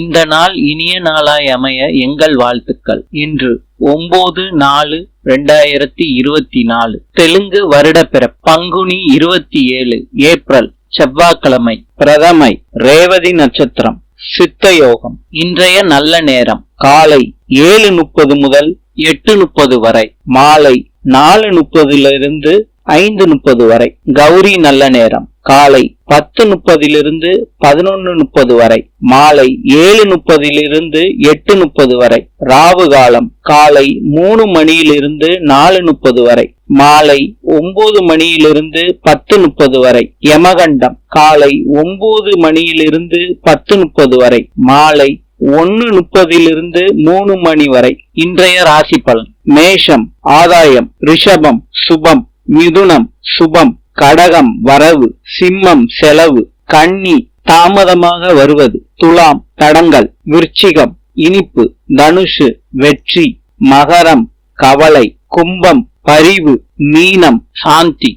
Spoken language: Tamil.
இந்த நாள் இனிய நாளாய் அமைய எங்கள் வாழ்த்துக்கள். இன்று ஒன்பது நாலு ரெண்டாயிரத்தி இருபத்தி நாலு. தெலுங்கு வருடப்பிற பங்குனி இருபத்தி ஏழு ஏப்ரல் செவ்வாய்க்கிழமை. பிரதமை ரேவதி நட்சத்திரம் சித்த யோகம். இன்றைய நல்ல நேரம் காலை ஏழு முப்பது முதல் எட்டு முப்பது வரை. மாலை நாலு முப்பதிலிருந்து ஐந்து முப்பது வரை. கௌரி நல்ல நேரம். காலை பத்து முப்பதிலிருந்து பதினொன்னு முப்பது வரை. மாலை ஏழு முப்பதிலிருந்து எட்டு முப்பது வரை. ராவு காலம் காலை மூணு மணியிலிருந்து நாலு முப்பது வரை. மாலை ஒன்பது மணியிலிருந்து பத்து முப்பது வரை. யமகண்டம் காலை ஒன்பது மணியிலிருந்து பத்து முப்பது வரை. மாலை ஒன்னு முப்பதிலிருந்து மூணு மணி வரை. இன்றைய ராசி பலன். மேஷம் ஆதாயம் ரிஷபம் சுபம் மிதுனம் சுபம் கடகம் வரவு சிம்மம் செலவு கன்னி தாமதமாக வருவது துலாம் தடங்கள் விருச்சிகம் இனிப்பு தனுஷு வெற்றி மகரம் கவலை கும்பம் பரிவு மீனம் சாந்தி.